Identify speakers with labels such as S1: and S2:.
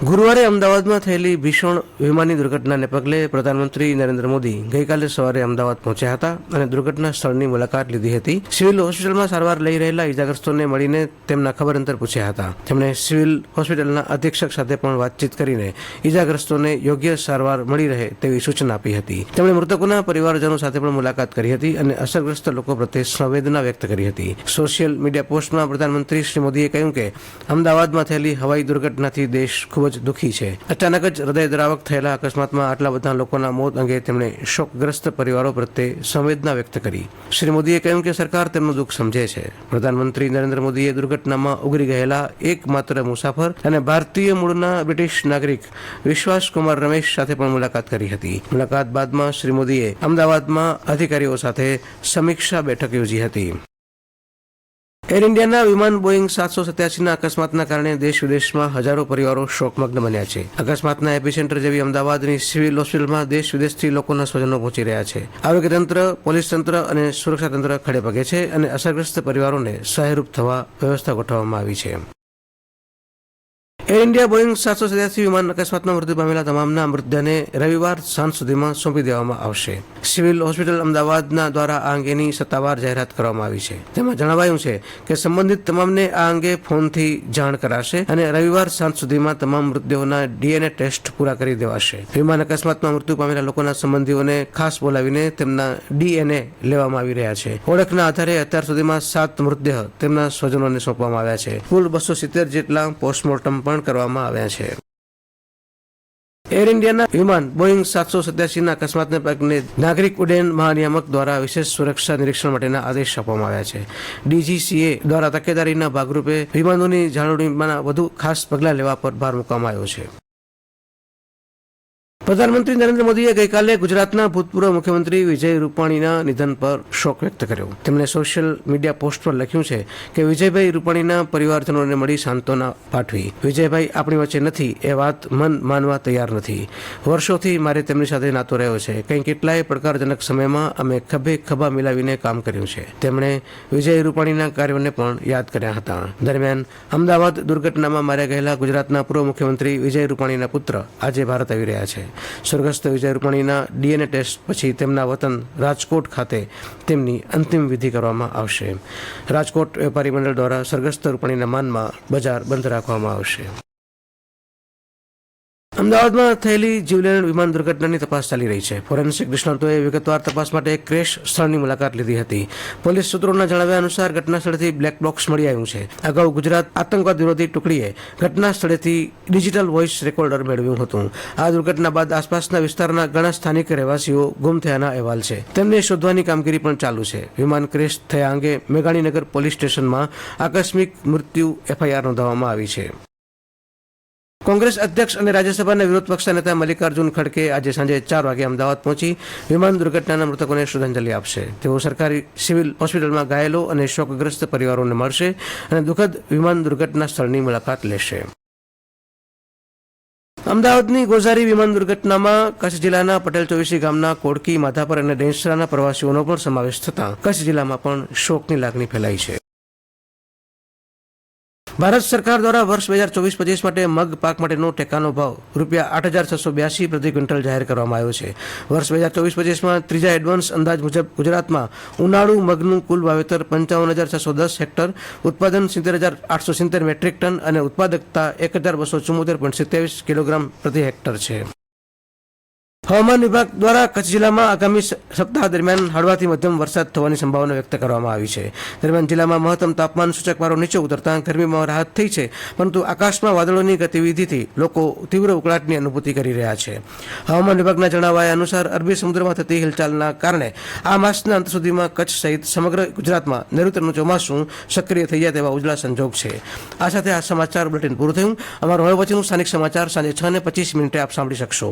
S1: ગુરુવારે અમદાવાદમાં થયેલી ભીષણ વિમાની દુર્ઘટનાને પગલે પ્રધાનમંત્રી નરેન્દ્ર મોદી ગઈકાલે સવારે અમદાવાદ પહોંચ્યા હતા અને દુર્ઘટના સ્થળની મુલાકાત લીધી હતી. સિવિલ હોસ્પિટલમાં સારવાર લઈ રહેલા ઇજાગ્રસ્તોને મળીને તેમના ખબર અંતર પૂછ્યા હતા. તેમણે સિવિલ હોસ્પિટલના અધિક્ષક સાથે પણ વાતચીત કરીને ઇજાગ્રસ્તોને યોગ્ય સારવાર મળી રહે તેવી સૂચના આપી હતી. તેમણે મૃતકોના પરિવારજનો સાથે પણ મુલાકાત કરી હતી અને અસરગ્રસ્ત લોકો પ્રત્યે સંવેદના વ્યક્ત કરી હતી. સોશિયલ મીડિયા પોસ્ટમાં પ્રધાનમંત્રી શ્રી મોદીએ કહ્યું કે, અમદાવાદમાં થયેલી હવાઈ દુર્ઘટનાથી દેશ ખૂબ જ દુઃખી છે. અચાનક જ હૃદય દ્રાવક થયેલા અકસ્માતમાં આટલા બધા લોકોના મોત અંગે તેમણે શોકગ્રસ્ત પરિવારો પ્રત્યે સંવેદના વ્યક્ત કરી. શ્રી મોદીએ કહ્યું કે સરકાર તેમનું દુઃખ સમજે છે. પ્રધાનમંત્રી નરેન્દ્ર મોદીએ દુર્ઘટનામાં ઉગરી ગયેલા એકમાત્ર મુસાફર અને ભારતીય મૂળના બ્રિટિશ નાગરિક વિશ્વાસકુમાર રમેશ સાથે પણ મુલાકાત કરી હતી. મુલાકાત બાદમાં શ્રી મોદીએ અમદાવાદમાં અધિકારીઓ સાથે સમીક્ષા બેઠક યોજી હતી. એર ઇન્ડિયાના વિમાન બોઈંગ સાતસો સત્યાસીના અકસ્માતના કારણે દેશ વિદેશમાં હજારો પરિવારો શોકમગ્ન બન્યા છે. અકસ્માતના એપિસેન્ટર જેવી અમદાવાદની સિવિલ હોસ્પિટલમાં દેશ વિદેશથી લોકોના સ્વજનો પહોંચી રહ્યા છે. આરોગ્ય તંત્ર પોલીસ તંત્ર અને સુરક્ષા તંત્ર ખડે પગે છે અને અસરગ્રસ્ત પરિવારોને સહાયરૂપ થવા વ્યવસ્થા ગોઠવવામાં આવી છે. એર ઇન્ડિયા બોઈંગ સાતસો સત્યાસી વિમાન અકસ્માતમાં મૃત્યુ પામેલા તમામના મૃતદેહને રવિવાર સાંજ સુધીમાં સોંપી દેવામાં આવશે. સિવિલ હોસ્પિટલ અમદાવાદના દ્વારા આ અંગેની સત્તાવાર જાહેરાત કરવામાં આવી છે. તેમાં જણાવાયું છે કે સંબંધિત તમામને આ અંગે ફોનથી જાણ કરાશે અને રવિવાર સાંજ સુધીમાં તમામ મૃતદેહોના ડીએનએ ટેસ્ટ પૂરા કરી દેવાશે. વિમાન અકસ્માતમાં મૃત્યુ પામેલા લોકોના સંબંધીઓને ખાસ બોલાવીને તેમના ડીએનએ લેવામાં આવી રહ્યા છે. ઓળખના આધારે અત્યાર સુધીમાં સાત મૃતદેહ તેમના સ્વજનોને સોંપવામાં આવ્યા છે. કુલ બસો સિત્તેર જેટલા પોસ્ટમોર્ટમ પણ કરવામાં આવ્યા છે. એર ઇન્ડિયાના વિમાન બોઈંગ સાતસો સત્યાસીના અકસ્માતને પગલે નાગરિક ઉડ્ડયન મહાનિયામક દ્વારા વિશેષ સુરક્ષા નિરીક્ષણ માટેના આદેશ આપવામાં આવ્યા છે. ડીજીસીએ દ્વારા તકેદારીના ભાગરૂપે વિમાનોની જાળવણીમાં વધુ ખાસ પગલાં લેવા પર ભાર મૂકવામાં આવ્યો છે. પ્રધાનમંત્રી નરેન્દ્ર મોદીએ ગઈકાલે ગુજરાતના ભૂતપૂર્વ મુખ્યમંત્રી વિજય રૂપાણીના નિધન પર શોક વ્યક્ત કર્યો. તેમણે સોશિયલ મીડિયા પોસ્ટ પર લખ્યું છે કે વિજયભાઈ રૂપાણીના પરિવારજનોને મળી સાંત્વના પાઠવી. વિજયભાઈ આપણી વચ્ચે નથી, એ વાત મન માનવા તૈયાર નથી. વર્ષોથી મારે તેમની સાથે નાતો રહ્યો છે. કંઈ કેટલાય પડકારજનક સમયમાં અમે ખભે ખભા મિલાવીને કામ કર્યું છે. તેમણે વિજય રૂપાણીના કાર્યોને પણ યાદ કર્યા હતા. દરમિયાન અમદાવાદ દુર્ઘટનામાં માર્યા ગયેલા ગુજરાતના પૂર્વ મુખ્યમંત્રી વિજય રૂપાણીના પુત્ર આજે ભારત આવી રહ્યા છે. સ્વર્ગસ્થ વિજય રૂપાણીના ડીએનએ ટેસ્ટ પછી તેમના વતન રાજકોટ ખાતે તેમની અંતિમ વિધિ કરવામાં આવશે. રાજકોટ વેપારી મંડળ દ્વારા સ્વર્ગસ્થ રૂપાણીના માનમાં બજાર બંધ રાખવામાં આવશે. અમદાવાદમાં થયેલી જીવલેણ વિમાન દુર્ઘટનાની તપાસ ચાલી રહી છે. ફોરેન્સિક નિષ્ણાતોએ વિગતવાર તપાસ માટે ક્રેશ સ્થળની મુલાકાત લીધી હતી. પોલીસ સૂત્રોના જણાવ્યા અનુસાર ઘટના સ્થળેથી બ્લેક બોક્સ મળી આવ્યું છે. અગાઉ ગુજરાત આતંકવાદ વિરોધી ટુકડીએ ઘટના સ્થળેથી ડિજિટલ વોઇસ રેકોર્ડર મેળવ્યું હતું. આ દુર્ઘટના બાદ આસપાસના વિસ્તારના ઘણા સ્થાનિક રહેવાસીઓ ગુમ થયાના અહેવાલ છે. તેમને શોધવાની કામગીરી પણ ચાલુ છે. વિમાન ક્રેશ થયા અંગે મેઘાણીનગર પોલીસ સ્ટેશનમાં આકસ્મિક મૃત્યુ એફઆઈઆર નોંધાવવામાં આવી છે. કોંગ્રેસ અધ્યક્ષ અને રાજ્યસભાના વિરોધ પક્ષના નેતા મલ્લિકાર્જુન ખડકે આજે સાંજે ચાર વાગે અમદાવાદ પહોંચી વિમાન દુર્ઘટનાના મૃતકોને શ્રદ્ધાંજલિ આપશે. તેઓ સરકારી સિવિલ હોસ્પિટલમાં ઘાયલો અને શોકગ્રસ્ત પરિવારોને મળશે અને દુઃખદ વિમાન દુર્ઘટના સ્થળની મુલાકાત લેશે. અમદાવાદની ગોઝારી વિમાન દુર્ઘટનામાં કચ્છ જિલ્લાના પટેલ ચોવીસી ગામના કોડકી, માધાપર અને ડેન્સરાના પ્રવાસીઓનો પણ સમાવેશ થતાં કચ્છ જિલ્લામાં પણ શોકની લાગણી ફેલાઈ છે. ભારત સરકાર દ્વારા વર્ષ બે હજાર ચોવીસ પચીસ માટે મગ પાક માટેનો ટેકાનો ભાવ રૂપિયા આઠ હજાર છસો બ્યાસી પ્રતિ ક્વિન્ટલ જાહેર કરવામાં આવ્યો છે. વર્ષ બે હજાર ચોવીસ પચીસમાં ત્રીજા એડવાન્સ અંદાજ મુજબ ગુજરાતમાં ઉનાળુ મગનું કુલ વાવેતર પંચાવન હજાર છસો દસ હેક્ટર, ઉત્પાદન સિત્તેર હજાર આઠસો સિત્તેર મેટ્રિક ટન અને ઉત્પાદકતા એક હજાર બસો ચુમ્મોતેર પોઈન્ટ સિત્યાવીસ કિલોગ્રામ પ્રતિ હેક્ટર છે. હવામાન વિભાગ દ્વારા કચ્છ જિલ્લામાં આગામી સપ્તાહ દરમિયાન હળવાથી મધ્યમ વરસાદ થવાની સંભાવના વ્યક્ત કરવામાં આવી છે. દરમિયાન જિલ્લામાં મહત્તમ તાપમાન સૂચક પારો નીચે ઉતરતા ગરમીમાં રાહત થઈ છે, પરંતુ આકાશમાં વાદળોની ગતિવિધિથી લોકો તીવ્ર ઉકળાટની અનુભૂતિ કરી રહ્યા છે. હવામાન વિભાગના જણાવ્યા અનુસાર, અરબી સમુદ્રમાં થતી હિલચાલના કારણે આ માસના અંત સુધીમાં કચ્છ સહિત સમગ્ર ગુજરાતમાં નૈઋત્યનું ચોમાસું સક્રિય થઈ જાય તેવા ઉજળા સંજોગ છે. આ સાથે આ સમાચાર બુલેટિન પૂરું થયું. અમારું હવે પછીનું સ્થાનિક સમાચાર સાંજે છ ને પચીસ મિનિટે આપ સાંભળી શકશો.